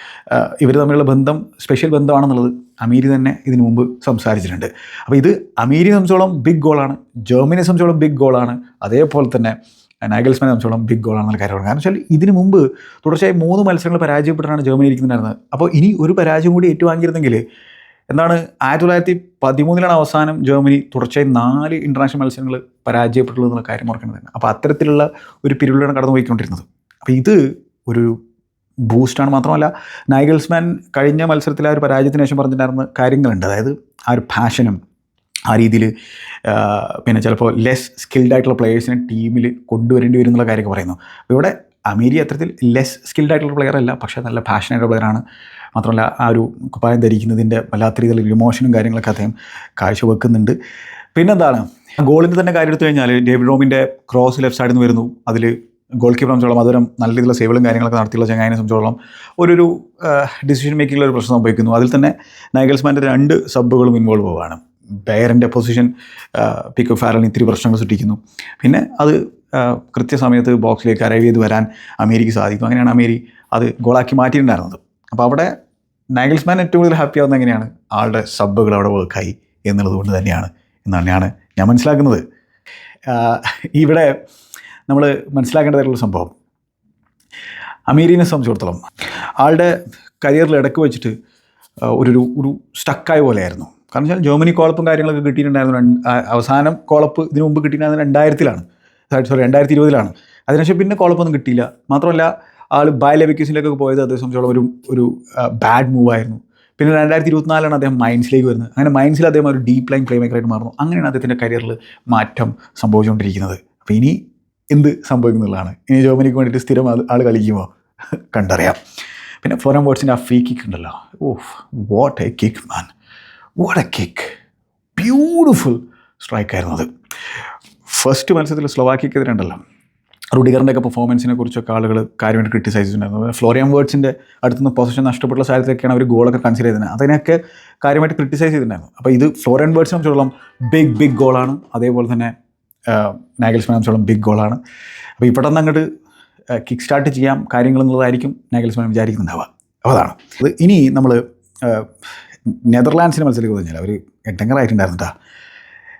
ഇവർ തമ്മിലുള്ള ബന്ധം സ്പെഷ്യൽ ബന്ധമാണെന്നുള്ളത് അമീരി തന്നെ ഇതിനു മുമ്പ് സംസാരിച്ചിട്ടുണ്ട്. അപ്പോൾ ഇത് അമീരി സംബന്ധിച്ചോളം ബിഗ് ഗോളാണ് ജർമ്മനിയെ സംബന്ധിച്ചോളം ബിഗ് ഗോളാണ് അതേപോലെ തന്നെ നാഗൽസ്മാനെ സംബന്ധിച്ചോളം ബിഗ് ഗോളാണെന്നുള്ള കാര്യമാണ്. കാരണം വെച്ചാൽ ഇതിനു മുമ്പ് തുടർച്ചയായി മൂന്ന് മത്സരങ്ങൾ പരാജയപ്പെട്ടാണ് ജർമ്മനി ഇരിക്കുന്നുണ്ടായിരുന്നത്. അപ്പോൾ ഇനി ഒരു പരാജയം കൂടി ഏറ്റുവാങ്ങിയിരുന്നെങ്കിൽ എന്താണ് ആയിരത്തി തൊള്ളായിരത്തി പതിമൂന്നിലാണ് അവസാനം ജർമ്മനി തുടർച്ചയായി നാല് ഇന്റർനാഷണൽ മത്സരങ്ങൾ പരാജയപ്പെട്ടുള്ളൂ എന്നുള്ള കാര്യം ഓർക്കേണ്ടതാണ് അപ്പോൾ അത്തരത്തിലുള്ള ഒരു പിരിവിലാണ് കടന്നുപോയിക്കൊണ്ടിരുന്നത്. അപ്പോൾ ഇത് ഒരു ബൂസ്റ്റാണ് മാത്രമല്ല നൈഗൽസ്മാൻ കഴിഞ്ഞ മത്സരത്തിൽ ആ ഒരു പരാജയത്തിന് ശേഷം പറഞ്ഞിട്ടുണ്ടായിരുന്ന കാര്യങ്ങളുണ്ട്. അതായത് ആ ഒരു പാഷനും ആ രീതിയിൽ പിന്നെ ചിലപ്പോൾ ലെസ് സ്കിൽഡ് ആയിട്ടുള്ള പ്ലെയേഴ്സിനെ ടീമിൽ കൊണ്ടുവരേണ്ടി വരും എന്നുള്ള കാര്യമൊക്കെ പറയുന്നു. ഇവിടെ അമീരി അത്തരത്തിൽ ലെസ് സ്കിൽഡ് ആയിട്ടുള്ള പ്ലെയർ അല്ല പക്ഷേ നല്ല പാഷനായിട്ടുള്ള പ്ലെയറാണ് മാത്രമല്ല ആ ഒരു കുപ്പായം ധരിക്കുന്നതിന്റെ വല്ലാത്ത രീതിയിലുള്ള ഇമോഷനും കാര്യങ്ങളൊക്കെ അദ്ദേഹം കാഴ്ചവെക്കുന്നുണ്ട്. പിന്നെന്താണ്? ഗോളിന്റെ തന്നെ കാര്യം എടുത്തു കഴിഞ്ഞാൽ ഡേവിഡ് റോമിന്റെ ക്രോസ് ലെഫ്റ്റ് സൈഡിൽ നിന്ന് വരുന്നു. അതിൽ ഗോൾ കീപ്പർ സംബന്ധിച്ചോളം അതൊരു നല്ല രീതിയിലുള്ള സേവലും കാര്യങ്ങളൊക്കെ നടത്തിയുള്ള ചങ്ങായിനെ സംബന്ധിച്ചോളം ഒരു ഡിസിഷൻ മേക്കിങ്ങിൽ ഒരു പ്രശ്നം സംഭവിക്കുന്നു. അതിൽ തന്നെ നൈഗൽസ്മാന്റെ രണ്ട് സബ്ബുകളും ഇൻവോൾവ് ആവുകയാണ്. ബെയറിന്റെ പൊസിഷൻ പിക്ക് ഫാരലിന് ഇത്തിരി പ്രശ്നങ്ങൾ സൃഷ്ടിക്കുന്നു. പിന്നെ അത് കൃത്യസമയത്ത് ബോക്സിലേക്ക് അറൈവ് ചെയ്ത് വരാൻ അമേരിക്ക് സാധിക്കും. അങ്ങനെയാണ് അമേരി അത് ഗോളാക്കി മാറ്റിയിട്ടുണ്ടായിരുന്നത്. അപ്പോൾ അവിടെ നൈഗൽസ്മാൻ ഏറ്റവും കൂടുതൽ ഹാപ്പി ആവുന്നത് എങ്ങനെയാണ്? ആളുടെ സബ്ബുകൾ അവിടെ വർക്കായി എന്നുള്ളത് കൊണ്ട് തന്നെയാണ്. എന്നാണ് ഞാൻ മനസ്സിലാക്കുന്നത്. ഇവിടെ നമ്മൾ മനസ്സിലാക്കേണ്ടതായിട്ടുള്ള സംഭവം. അമീറിനെ സംബന്ധിച്ചിടത്തോളം ആളുടെ കരിയറിൽ ഇടയ്ക്ക് വെച്ചിട്ട് ഒരു ഒരു- സ്റ്റക്കായ പോലെയായിരുന്നു. കാരണം വെച്ചാൽ ജർമ്മനി കോളപ്പും കാര്യങ്ങളൊക്കെ കിട്ടിയിട്ടുണ്ടായിരുന്നു അവസാനം കോളപ്പ് ഇതിനു മുമ്പ് കിട്ടിയിട്ടുണ്ടായിരുന്നത് രണ്ടായിരത്തിലാണ്. സോറി രണ്ടായിരത്തി ഇരുപതിലാണ്. അതിനുശേഷം പിന്നെ കോളപ്പൊന്നും കിട്ടിയില്ല. മാത്രമല്ല ആൾ ബയ ലെവിക്യൂസിലേക്കൊക്കെ പോയത് അതേ സംബന്ധിച്ചോളം ഒരു ഒരു ബാഡ് മൂവായിരുന്നു പിന്നെ രണ്ടായിരത്തി ഇരുപത്തിനാലാണ് അദ്ദേഹം മൈൻസിലേക്ക് വരുന്നത്. അങ്ങനെ മൈൻസിൽ അദ്ദേഹം ഒരു ഡീപ് ലൈൻ പ്ലേ മേക്കറായിട്ട് മാറുന്നു. അങ്ങനെയാണ് അദ്ദേഹത്തിന്റെ കരിയറിൽ മാറ്റം സംഭവിച്ചുകൊണ്ടിരിക്കുന്നത്. അപ്പോൾ ഇനി എന്ത് സംഭവിക്കുന്നുള്ളതാണ്. ഇനി ജർമ്മനിക്ക് വേണ്ടിയിട്ട് സ്ഥിരം ആൾ കളിക്കുമോ? കണ്ടറിയാം. പിന്നെ ഫോറൻ വേർഡ്സിന്റെ ആ ഫ്രീ കിക്ക് ഉണ്ടല്ലോ. Of what a kick man what a kick beautiful സ്ട്രൈക്കായിരുന്നു അത്. ഫസ്റ്റ് മത്സരത്തിൽ സ്ലോവാക്കിക്കെതിരെ ഉണ്ടല്ലോ. റുഡിഗറിന്റെ ഒക്കെ പെർഫോമൻസിനെ കുറിച്ചൊക്കെ ആളുകൾ കാര്യമായിട്ട് ക്രിട്ടിസൈസ് ചെയ്തിട്ടുണ്ടായിരുന്നു. ഫ്ലോറിയൻ വേർഡ്സിന്റെ അടുത്തുനിന്ന് പൊസിഷൻ നഷ്ടപ്പെട്ട സാഹചര്യത്തിലൊക്കെയാണ് അവർ ഗോളൊക്കെ കൺസിഡർ ചെയ്തത്. അതിനൊക്കെ കാര്യമായിട്ട് ക്രിറ്റിസൈസ് ചെയ്തിട്ടുണ്ടായിരുന്നു. അപ്പോൾ ഇത് ഫ്ലോറിയൻ വേർഡ്സിനെ സംബന്ധിച്ചോളം ബിഗ് ബിഗ് ഗോളാണ് അതേപോലെ തന്നെ നാഗൽസ്മാനെ സംബന്ധിച്ചോളം ബിഗ് ഗോളാണ് അപ്പോൾ ഇവിടെ നിന്ന് അങ്ങോട്ട് കിക്ക് സ്റ്റാർട്ട് ചെയ്യാം കാര്യങ്ങൾ എന്നുള്ളതായിരിക്കും നാഗൽസ്മാൻ വിചാരിക്കുന്നുണ്ടാവുക. അപ്പോൾ അതാണ്. അത് ഇനി നമ്മൾ നെതർലാൻഡ്സിന്റെ മത്സരത്തിൽ കഴിഞ്ഞാൽ അവർ എട്ടങ്കറായിട്ടുണ്ടായിരുന്നു കേട്ടോ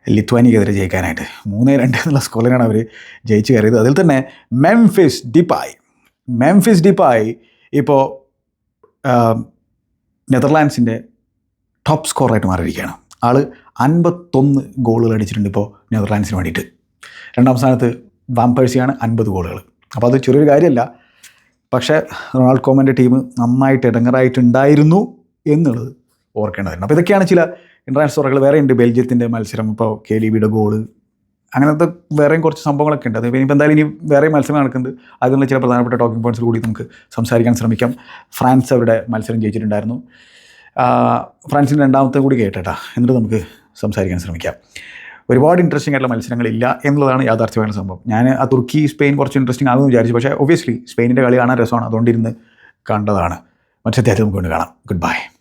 ലിത്വാനിക്കെതിരെ ജയിക്കാനായിട്ട്. മൂന്ന് രണ്ട് എന്നുള്ള സ്കോറിലാണ് അവർ ജയിച്ചു കയറിയത്. അതിൽ തന്നെ മെംഫിസ് ഡിപ്പായ്. മെംഫിസ് ഡിപ്പായ് ഇപ്പോൾ നെതർലാൻഡ്സിന്റെ ടോപ്പ് സ്കോറായിട്ട് മാറിയിരിക്കുകയാണ്. ആൾ അൻപത്തൊന്ന് ഗോളുകൾ അടിച്ചിട്ടുണ്ട് ഇപ്പോൾ നെതർലാൻഡ്സിന് വേണ്ടിയിട്ട്. രണ്ടാം സ്ഥാനത്ത് വാംപേഴ്സിയാണ് അൻപത് ഗോളുകൾ അപ്പോൾ അത് ചെറിയൊരു കാര്യമല്ല. പക്ഷേ റൊണാൾഡ് കോമന്റെ ടീം നന്നായിട്ട് ഇടങ്ങറായിട്ടുണ്ടായിരുന്നു എന്നുള്ളത് ഓർക്കേണ്ടതുണ്ട്. അപ്പോൾ ഇതൊക്കെയാണ് ചില ഇന്റർനാഷണൽ സ്റ്റോറികൾ വേറെ ഉണ്ട് ബെൽജിയത്തിന്റെ മത്സരം ഇപ്പോൾ കെ ലി ബിയുടെ ഗോൾ അങ്ങനത്തെ വേറെയും കുറച്ച് സംഭവങ്ങളൊക്കെ ഉണ്ട് അത് ഇനിയിപ്പോൾ എന്തായാലും ഇനി വേറെ മത്സരം നടക്കുന്നത് അതിനുള്ള ചില പ്രധാനപ്പെട്ട ടോക്കിംഗ് പോയിന്റ്സിൽ കൂടി നമുക്ക് സംസാരിക്കാൻ ശ്രമിക്കാം. ഫ്രാൻസ് അവരുടെ മത്സരം ജയിച്ചിട്ടുണ്ടായിരുന്നു. ഫ്രാൻസിന്റെ രണ്ടാമത്തെ കൂടി കേട്ടേട്ടാ. എന്നിട്ട് നമുക്ക് സംസാരിക്കാൻ ശ്രമിക്കാം. ഒരുപാട് ഇൻട്രസ്റ്റിംഗ് ആയിട്ടുള്ള മത്സരങ്ങളില്ല എന്നുള്ളതാണ് യാഥാർത്ഥ്യമായ സംഭവം. ഞാൻ ആ തുർക്കി സ്പെയിൻ കുറച്ച് ഇൻട്രസ്റ്റിംഗ് ആണെന്ന് വിചാരിച്ചു. പക്ഷേ ഒബ്വിയസ്ലി സ്പെയിനിന്റെ കളി കാണാൻ രസമാണ്. അതുകൊണ്ടിരുന്ന് കണ്ടതാണ്. മറ്റേ അദ്ദേഹത്തെ നമുക്ക് കൊണ്ട് കാണാം. Good bye